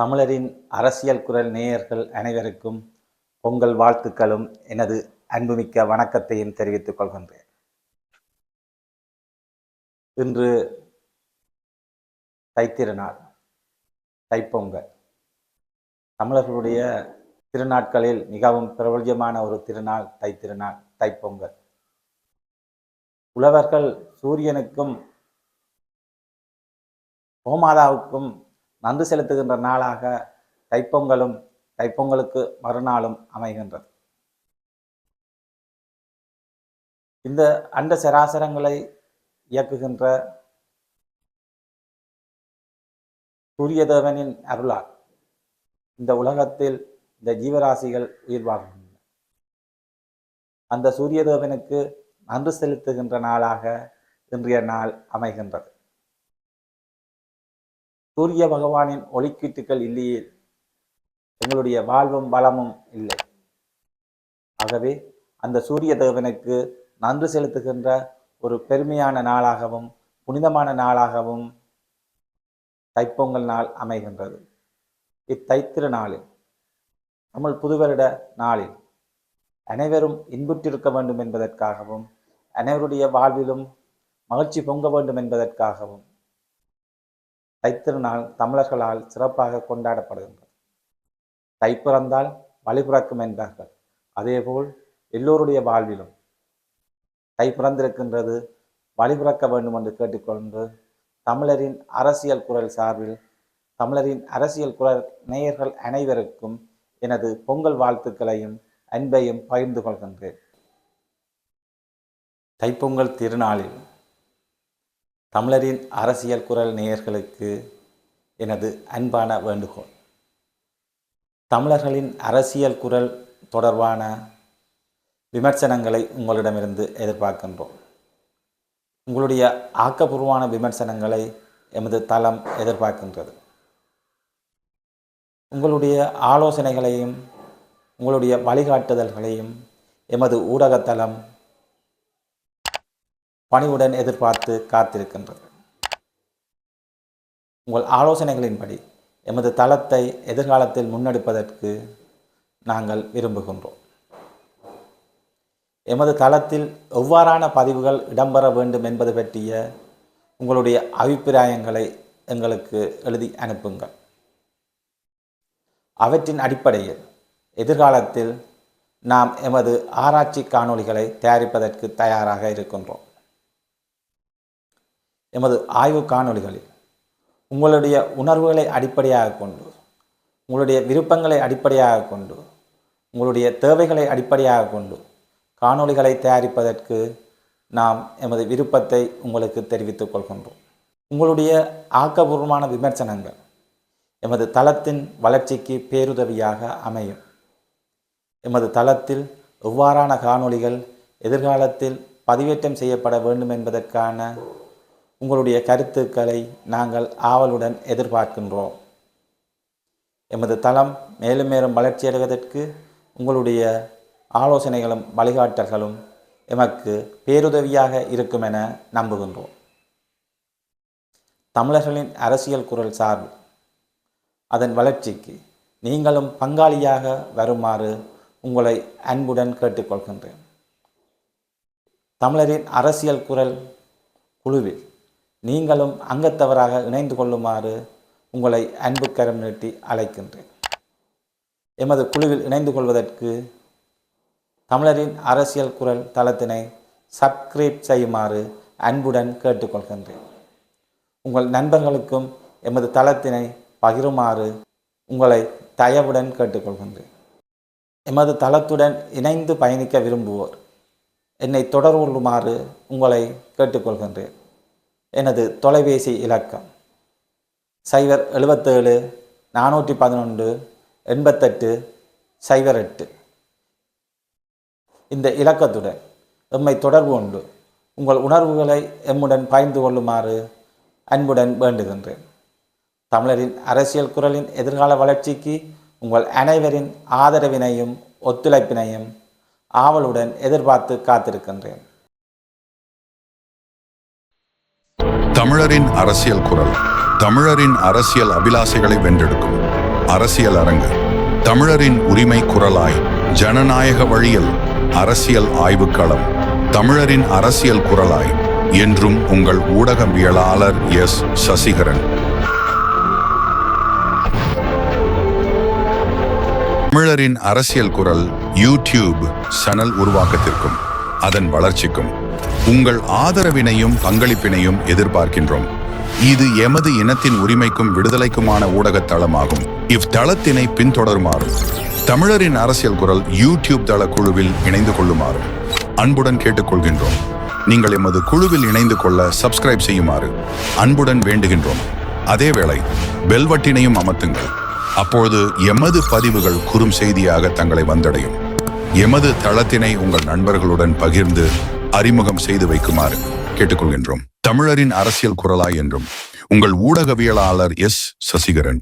தமிழரின் அரசியல் குரல் நேயர்கள் அனைவருக்கும் பொங்கல் வாழ்த்துக்களும் எனது அன்புமிக்க வணக்கத்தையும் தெரிவித்துக் கொள்கின்றேன். இன்று தைத்திருநாள் தைப்பொங்கல். தமிழர்களுடைய திருநாட்களில் மிகவும் பிரபல்யமான ஒரு திருநாள் தைத்திருநாள் தைப்பொங்கல். உழவர்கள் சூரியனுக்கும் கோமாதாவுக்கும் நன்றி செலுத்துகின்ற நாளாக தைப்பொங்கலும் தைப்பொங்கலுக்கு மறுநாளும் அமைகின்றது. இந்த அண்ட சராசரங்களை இயக்குகின்ற சூரியதேவனின் அருளால் இந்த உலகத்தில் இந்த ஜீவராசிகள் உயிர் வாழ்கின்றன. அந்த சூரியதேவனுக்கு நன்றி செலுத்துகின்ற நாளாக இன்றைய நாள் அமைகின்றது. சூரிய பகவானின் ஒளிக்கீட்டுகள் இல்லையே. எங்களுடைய வாழ்வும் வளமும் இல்லை. ஆகவே அந்த சூரிய தேவனுக்கு நன்றி செலுத்துகின்ற ஒரு பெருமையான நாளாகவும் புனிதமான நாளாகவும் தைப்பொங்கல் நாள் அமைகின்றது. இத்தைத்திரு நாளில் தமிழ் புதுவருட நாளில் அனைவரும் இன்புற்றிருக்க வேண்டும் என்பதற்காகவும் அனைவருடைய வாழ்விலும் மகிழ்ச்சி பொங்க வேண்டும் என்பதற்காகவும் தைத்திருநாள் தமிழர்களால் சிறப்பாக கொண்டாடப்படுகின்றது. தை பிறந்தால் வழி பிறக்கும் என்பார்கள். அதேபோல் எல்லோருடைய வாழ்விலும் தை பிறந்திருக்கின்றது வழி பிறக்க வேண்டும் என்று கேட்டுக்கொண்டு தமிழரின் அரசியல் குரல் சார்பில் தமிழரின் அரசியல் குரல் நேயர்கள் அனைவருக்கும் எனது பொங்கல் வாழ்த்துக்களையும் அன்பையும் பகிர்ந்து கொள்கின்றேன். தைப்பொங்கல் திருநாளில் தமிழரின் அரசியல் குரல் நேயர்களுக்கு எனது அன்பான வேண்டுகோள். தமிழர்களின் அரசியல் குரல் தொடர்பான விமர்சனங்களை உங்களிடமிருந்து எதிர்பார்க்கின்றோம். உங்களுடைய ஆக்கப்பூர்வமான விமர்சனங்களை எமது தளம் எதிர்பார்க்கின்றது. உங்களுடைய ஆலோசனைகளையும் உங்களுடைய வழிகாட்டுதல்களையும் எமது ஊடகத்தளம் பணிவுடன் எதிர்பார்த்து காத்திருக்கின்றது. உங்கள் ஆலோசனைகளின்படி எமது தளத்தை எதிர்காலத்தில் முன்னெடுப்பதற்கு நாங்கள் விரும்புகின்றோம். எமது தளத்தில் எவ்வாறான பதிவுகள் இடம்பெற வேண்டும் என்பது பற்றிய உங்களுடைய அபிப்பிராயங்களை எங்களுக்கு எழுதி அனுப்புங்கள். அவற்றின் அடிப்படையில் எதிர்காலத்தில் நாம் எமது ஆராய்ச்சி காணொளிகளை தயாரிப்பதற்கு தயாராக இருக்கின்றோம். எமது ஆய்வு காணொளிகளில் உங்களுடைய உணர்வுகளை அடிப்படையாக கொண்டு உங்களுடைய விருப்பங்களை அடிப்படையாக கொண்டு உங்களுடைய தேவைகளை அடிப்படையாக கொண்டு காணொளிகளை தயாரிப்பதற்கு நாம் எமது விருப்பத்தை உங்களுக்கு தெரிவித்துக் கொள்கின்றோம். உங்களுடைய ஆக்கபூர்வமான விமர்சனங்கள் எமது தளத்தின் வளர்ச்சிக்கு பேருதவியாக அமையும். எமது தளத்தில் எவ்வாறான காணொளிகள் எதிர்காலத்தில் பதிவேற்றம் செய்யப்பட வேண்டும் என்பதற்கான உங்களுடைய கருத்துக்களை நாங்கள் ஆவலுடன் எதிர்பார்க்கின்றோம். எமது தளம் மேலும் மேலும் வளர்ச்சியடைவதற்கு உங்களுடைய ஆலோசனைகளும் வழிகாட்டல்களும் எமக்கு பேருதவியாக இருக்கும் என நம்புகின்றோம். தமிழர்களின் அரசியல் குரல் சார்பு. அதன் வளர்ச்சிக்கு நீங்களும் பங்காளியாக வருமாறு உங்களை அன்புடன் கேட்டுக்கொள்கின்றேன். தமிழரின் அரசியல் குரல் குழுவில் நீங்களும் அங்கத்தவராக இணைந்து கொள்ளுமாறு உங்களை அன்பு கரம் நீட்டி அழைக்கின்றேன். எமது குழுவில் இணைந்து கொள்வதற்கு தமிழரின் அரசியல் குரல் தளத்தினை சப்ஸ்கிரைப் செய்யுமாறு அன்புடன் கேட்டுக்கொள்கின்றேன். உங்கள் நண்பர்களுக்கும் எமது தளத்தினை பகிருமாறு உங்களை தயவுடன் கேட்டுக்கொள்கின்றேன். எமது தளத்துடன் இணைந்து பயணிக்க விரும்புவோர் என்னை தொடர்பு கொள்ளுமாறு உங்களை கேட்டுக்கொள்கின்றேன். எனது தொலைபேசி இலக்கம். சைபர் எழுபத்தேழு நானூற்றி பதினொன்று எண்பத்தெட்டு சைபர் எட்டு. இந்த இலக்கத்துடன் எம்மை தொடர்பு கொண்டு உங்கள் உணர்வுகளை எம்முடன் பகிர்ந்து கொள்ளுமாறு அன்புடன் வேண்டுகின்றேன். தமிழரின் அரசியல் குரலின் எதிர்கால வளர்ச்சிக்கு உங்கள் அனைவரின் ஆதரவினையும் ஒத்துழைப்பினையும் ஆவலுடன் எதிர்பார்த்து காத்திருக்கின்றேன். தமிழரின் அரசியல் குரல். தமிழரின் அரசியல் அபிலாசைகளை வென்றெடுக்கும். அரசியல் அரங்கு தமிழரின் உரிமை குரலாய் ஜனநாயக வழியில் அரசியல் ஆய்வுக்களம். தமிழரின் அரசியல் குரலாய் என்றும் உங்கள் ஊடகவியலாளர் எஸ். சசிகரன். தமிழரின் அரசியல் குரல் யூடியூப் சேனல் உருவாக்கத்திற்கும் அதன் வளர்ச்சிக்கும் உங்கள் ஆதரவினையும் பங்களிப்பினையும் எதிர்பார்க்கின்றோம். இது எமது இனத்தின் உரிமைக்கும் விடுதலைக்குமான ஊடகத் தளமாகும். இவ்தளத்தினை பின்தொடருமாறும். தமிழரின் அரசியல் குரல் யூடியூப் தள குழுவில் இணைந்து கொள்ளுமாறும். அன்புடன் கேட்டுக்கொள்கின்றோம். நீங்கள் எமது குழுவில் இணைந்து கொள்ள சப்ஸ்கிரைப் செய்யுமாறு அன்புடன் வேண்டுகின்றோம். அதேவேளை பெல்வட்டினையும் அமர்த்துங்கள். அப்பொழுது எமது பதிவுகள் குறும் செய்தியாக தங்களை வந்தடையும். எமது தளத்தினை உங்கள் நண்பர்களுடன் பகிர்ந்து அறிமுகம் செய்து வைக்குமாறு கேட்டுக்கொள்கின்றோம். தமிழரின் அரசியல் குரலாய் என்றும் உங்கள் ஊடகவியலாளர் எஸ். சசிகரன்.